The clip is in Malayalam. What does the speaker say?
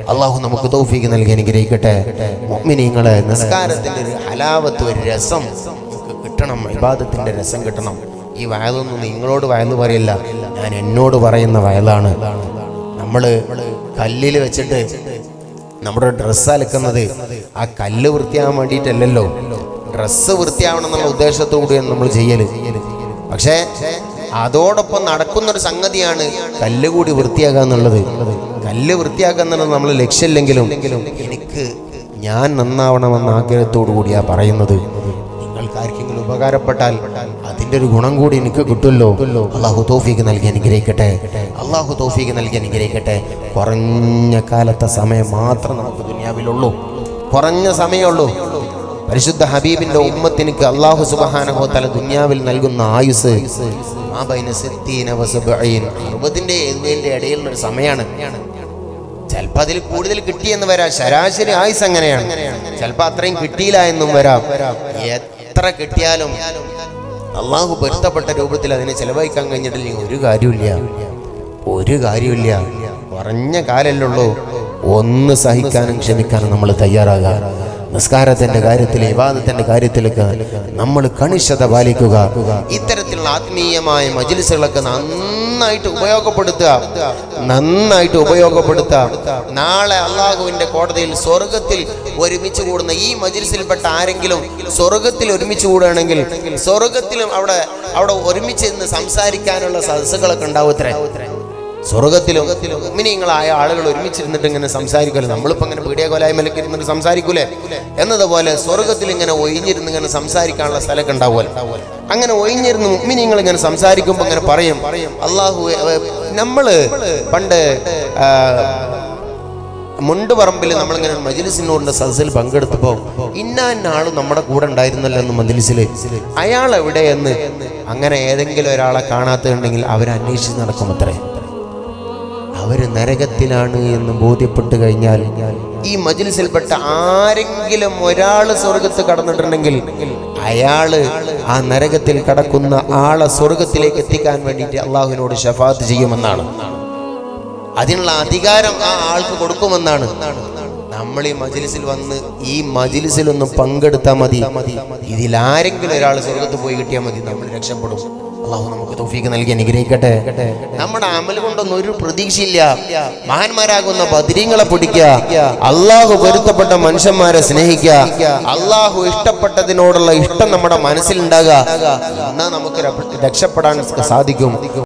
അള്ളാഹു നമുക്ക് തൗഫീക്ക് നൽകി അനുഗ്രഹിക്കട്ടെ. മുഅ്മിനീങ്ങളെ നിസ്കാരത്തിന്റെ ഒരു ഹലാവത്ത് ഒരു രസം കിട്ടണം ഇബാദത്തിന്റെ രസം കിട്ടണം. ഈ വയലൊന്നും നിങ്ങളോട് വയൽ പറയില്ല ഞാൻ എന്നോട് പറയുന്ന വയലാണ്. നമ്മൾ കല്ലിൽ വെച്ചിട്ട് നമ്മുടെ ഡ്രസ്സ് അലക്കുന്നത് ആ കല്ല് വൃത്തിയാകാൻ വേണ്ടിയിട്ടല്ലല്ലോ. ഡ്രസ്സ് വൃത്തിയാവണം എന്നുള്ള ഉദ്ദേശത്തോടെയാണ് നമ്മൾ ചെയ്യൽ. പക്ഷേ അതോടൊപ്പം നടക്കുന്നൊരു സംഗതിയാണ് കല്ല് കൂടി വൃത്തിയാക്കുക എന്നുള്ളത്. കല്ല് വൃത്തിയാക്കുന്നത് നമ്മൾ ലക്ഷ്യമില്ലെങ്കിലും എനിക്ക് ഞാൻ നന്നാവണമെന്ന ആഗ്രഹത്തോടു കൂടിയാ പറയുന്നത്. നിങ്ങൾക്ക് ആർക്കെങ്കിലും ഉപകാരപ്പെട്ടാൽ അതിന്റെ ഒരു ഗുണം കൂടി എനിക്ക് കിട്ടുമല്ലോ. അള്ളാഹു തോഫീക്ക് നൽകി അനുഗ്രഹിക്കട്ടെ. അള്ളാഹു തോഫീക്ക് നൽകി അനുഗ്രഹിക്കട്ടെ. കുറഞ്ഞ കാലത്തെ സമയം മാത്രം നമുക്ക് ദുനിയാവിലുള്ളൂ. കുറഞ്ഞ സമയമുള്ളൂ. പരിശുദ്ധ ഹബീബിന്റെ ഉമ്മത്തിനിക്ക് അള്ളാഹു സുബഹാനഹോ തല ദുനിയാവിൽ നൽകുന്ന ആയുസ്. അറുപതിന്റെ എഴുപതിന്റെ ഇടയിലുള്ള ഒരു സമയമാണ് ചിലപ്പോ അതിൽ കൂടുതൽ കിട്ടിയെന്ന് വരാം. ശരാശരി ആയുസ് അങ്ങനെയാണ്. ചിലപ്പോ അത്രയും കിട്ടിയില്ല എന്നും വരാം. എത്ര കിട്ടിയാലും അള്ളാഹു പൊരുത്തപ്പെട്ട രൂപത്തിൽ അതിനെ ചെലവഴിക്കാൻ കഴിഞ്ഞിട്ടില്ലെങ്കിൽ ഒരു കാര്യമില്ല ഒരു കാര്യമില്ല കുറഞ്ഞ കാലല്ലുള്ളൂ ഒന്ന് സഹിക്കാനും ക്ഷമിക്കാനും നമ്മൾ തയ്യാറാകാം. നിസ്കാരത്തിന്റെ കാര്യത്തിൽ വിവാദത്തിന്റെ കാര്യത്തിലൊക്കെ നമ്മൾ കണിശത പാലിക്കുക. ഇത്തരത്തിലുള്ള ആത്മീയമായ മജിലിസുകളൊക്കെ നന്നായിട്ട് ഉപയോഗപ്പെടുത്തുക. നന്നായിട്ട് ഉപയോഗപ്പെടുത്തുക. നാളെ അള്ളാഹുവിന്റെ കോടതിയിൽ സ്വർഗത്തിൽ ഒരുമിച്ച് കൂടുന്ന ഈ മജിലിസിൽപ്പെട്ട ആരെങ്കിലും സ്വർഗത്തിൽ ഒരുമിച്ച് കൂടുകയാണെങ്കിൽ സ്വർഗത്തിലും അവിടെ അവിടെ ഒരുമിച്ച് നിന്ന് സംസാരിക്കാനുള്ള സദസ്സുകളൊക്കെ ഉണ്ടാവും സ്വർഗത്തിലും മിനിങ്ങളായ ആളുകൾ ഒരുമിച്ചിരുന്നിട്ട് ഇങ്ങനെ സംസാരിക്കുമല്ലോ. നമ്മളിപ്പോ ഇങ്ങനെ പീഡിയ കൊലായ്മലൊക്കെ ഇരുന്നിട്ട് സംസാരിക്കൂലേ? എന്നതുപോലെ സ്വർഗത്തിൽ ഇങ്ങനെ ഒഴിഞ്ഞിരുന്ന് ഇങ്ങനെ സംസാരിക്കാനുള്ള സ്ഥലമൊക്കെ ഉണ്ടാവുമല്ലോ. അങ്ങനെ ഒഴിഞ്ഞിരുന്ന് മിനിങ്ങൾ ഇങ്ങനെ സംസാരിക്കുമ്പോൾ ഇങ്ങനെ പറയും അള്ളാഹു നമ്മൾ പണ്ട് ആ, മുണ്ട് പറമ്പിൽ നമ്മളിങ്ങനെ മജിലിസിനോടിന്റെ സദസ്സിൽ പങ്കെടുത്തപ്പോൾ ഇന്ന ആളും നമ്മുടെ കൂടെ ഉണ്ടായിരുന്നല്ലോ എന്ന് മജിലിസിൽ അയാൾ എവിടെയെന്ന് അങ്ങനെ ഏതെങ്കിലും ഒരാളെ കാണാത്തുണ്ടെങ്കിൽ അവരന്വേഷിച്ച് നടക്കും അത്രേ. അവർ നരകത്തിലാണ് എന്ന് ബോധ്യപ്പെട്ട് കഴിഞ്ഞാൽ ഈ മജിലിസിൽപ്പെട്ട ആരെങ്കിലും ഒരാൾ സ്വർഗത്ത് കടന്നിട്ടുണ്ടെങ്കിൽ അയാൾ ആ നരകത്തിൽ കടക്കുന്ന ആളെ സ്വർഗത്തിലേക്ക് എത്തിക്കാൻ വേണ്ടിയിട്ട് അള്ളാഹുവിനോട് ഷഫാത്ത് ചെയ്യുമെന്നാണ്. അതിനുള്ള അധികാരം ആ ആൾക്ക് കൊടുക്കുമെന്നാണ്. നമ്മൾ ഈ മജിലിസിൽ വന്ന് ഈ മജിലിസിൽ ഒന്ന് പങ്കെടുത്താൽ മതി. ഇതിൽ ആരെങ്കിലും ഒരാൾ സ്വർഗത്ത് പോയി കിട്ടിയാൽ മതി. നമ്മൾ രക്ഷപ്പെടും. അള്ളാഹു നമുക്ക് തോഫീക്ക് നൽകി അനുഗ്രഹിക്കട്ടെ. നമ്മുടെ അമൽ കൊണ്ടൊന്നും ഒരു പ്രതീക്ഷയില്ല. മഹാന്മാരാകുന്ന ബദരീങ്ങളെ പിടിക്കുക. അള്ളാഹു പൊരുത്തപ്പെട്ട മനുഷ്യന്മാരെ സ്നേഹിക്കുക. അള്ളാഹു ഇഷ്ടപ്പെട്ടതിനോടുള്ള ഇഷ്ടം നമ്മുടെ മനസ്സിലുണ്ടാകുക. എന്നാൽ നമുക്ക് രക്ഷപ്പെടാൻ സാധിക്കും.